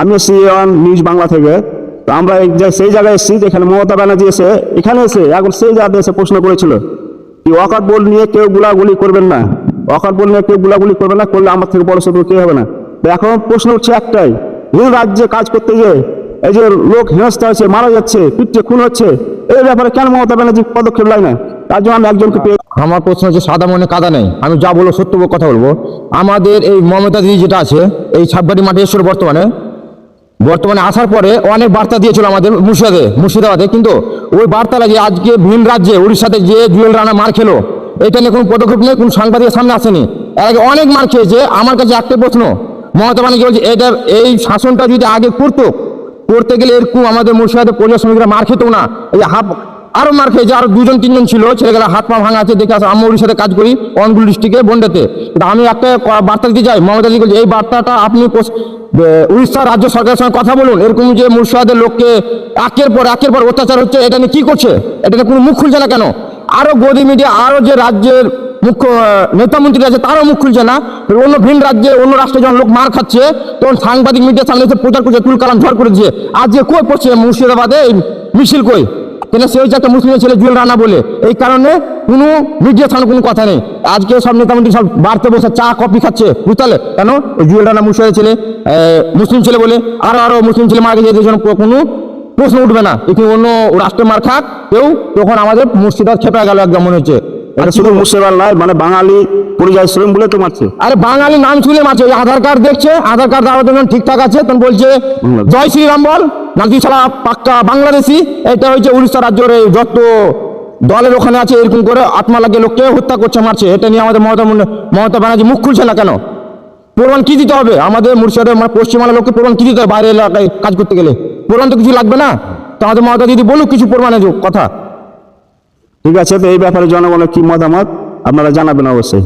আমি এসছি নিউজ বাংলা থেকে। তো আমরা সেই জায়গায় এসেছি, যেখানে মমতা ব্যানার্জি এসে, এখানে এসে, এখন সেই জায়গাতে এসে প্রশ্ন করেছিল কি অকাট বল নিয়ে কেউ গুলাগুলি করবেন না? অকাট বল নিয়ে কেউ গুলাগুলি করবে না? করলে আমার থেকে বড় শত্রু কেউ হবে না? তো এখন প্রশ্ন উঠছে একটাই ভিন রাজ্যে কাজ করতে গিয়ে এই যে লোক হেনস্থা হচ্ছে মারা যাচ্ছে, পিঠে খুন হচ্ছে, এই ব্যাপারে কেন মমতা ব্যানার্জি পদক্ষেপ লাগে না? তার জন্য আমি একজনকে পেয়ে আমার প্রশ্ন হচ্ছে, সাদা মনে কাদা নেই। আমি যা বলব সত্য কথা বলব। আমাদের এই মমতা দিদি যেটা আছে, এই ছাব্বাটি মাঠে এসেছিল বর্তমানে। বর্তমানে আসার পরে অনেক বার্তা দিয়েছিল আমাদের মুর্শিদাবাদে মুর্শিদাবাদে। কিন্তু ওই বার্তাটা যে আজকে ভিন রাজ্যে, উড়িষ্যাতে যে জুয়েল রানা মার খেলো, এটা নিয়ে কোনো পদক্ষেপ নেই, কোনো সাংবাদিকের সামনে আসেনি। এর আগে অনেক মার খেয়েছে। আমার কাছে একটা প্রশ্ন, মমতা ব্যানার্জি বলছে এটার এই শাসনটা যদি আগে করতো, করতে গেলে এরকম আমাদের মুর্শিদাবাদে পরিযায় শ্রমিকরা মার খেত না। এই হাফ আরও মার খেয়েছে আরও দুজন তিনজন ছিল ছেলেগুলা হাত পা ভাঙা আছে দেখে আসো আমি উড়িষ্যাতে কাজ করি অনগুল ডিস্ট্রিক্টে বন্ডেতে। আমি একটা বার্তা দিতে চাই মমতা বলছে এই বার্তাটা আপনি উড়িষ্যা রাজ্য সরকারের সঙ্গে কথা বলুন এরকম যে মুর্শিদাবাদের লোককে একের পর একের পর অত্যাচার হচ্ছে এটা নিয়ে কি করছে? এটা কোনো মুখ খুলছে না কেন? আরও গদি মিডিয়া আরও যে রাজ্যের মুখ্য আহ, নেতা মন্ত্রী আছে তারও মুখ খুলছে না। অন্য ভিন রাজ্যে অন্য রাষ্ট্রে যখন লোক মার খাচ্ছে তখন সাংবাদিক মিডিয়ার সামনে এসে প্রচার করছে তুল কালাম ঝড় করে দিচ্ছে আজকে কই পড়ছে মুর্শিদাবাদে মিছিল কই? কেন সে হচ্ছে একটা মুসলিমের ছেলে জুয়েল রানা বলে এই কারণে কোনো মিডিয়ার সামনে কোনো কথা নেই। আজকে সব নেতা মন্ত্রী সব বাড়তে বসে চা কফি খাচ্ছে বুঝতে কেন? ওই জুয়েল রানা মুর্শিদাবাদের ছেলে মুসলিম ছেলে বলে আরও আরও মুসলিম ছেলে মারা গেছে কোনো প্রশ্ন উঠবে না। এখানে অন্য রাষ্ট্র মার খাক? কেউ তখন আমাদের মুর্শিদাবাদ খেপে গেল একদম মনে হচ্ছে। এটা শুধু মুর্শিদাবাদ নয় মানে বাঙালি পরিযায়ী বলে তো মারছে। আরে বাঙালি নাম শুনে মারছে আধার কার্ড দেখছে আধার কার্ড দেওয়ার জন্য ঠিকঠাক আছে তখন বলছে জয় শ্রীরাম বল নাকি ছাড়া পাক্কা বাংলাদেশি? এটা হচ্ছে উড়িষ্যা রাজ্যের এই যত দলের ওখানে আছে, এরকম করে আত্মা লাগিয়ে লোককে হত্যা করছে, মারছে। এটা নিয়ে আমাদের মমতা মমতা ব্যানার্জি মুখ খুলছে না কেন? প্রমাণ কি দিতে হবে? আমাদের মুর্শিদাবাদের মানে পশ্চিমবাংলার লোককে প্রমাণ কি দিতে হবে বাইরের এলাকায় কাজ করতে গেলে? প্রমাণ তো কিছু লাগবে না? তো আমাদের মমতা দিদি বলুক কিছু প্রমাণের কথা। ঠিক আছে, তো এই ব্যাপারে জনগণের কি মতামত? আপনারা জানাবেন অবশ্যই।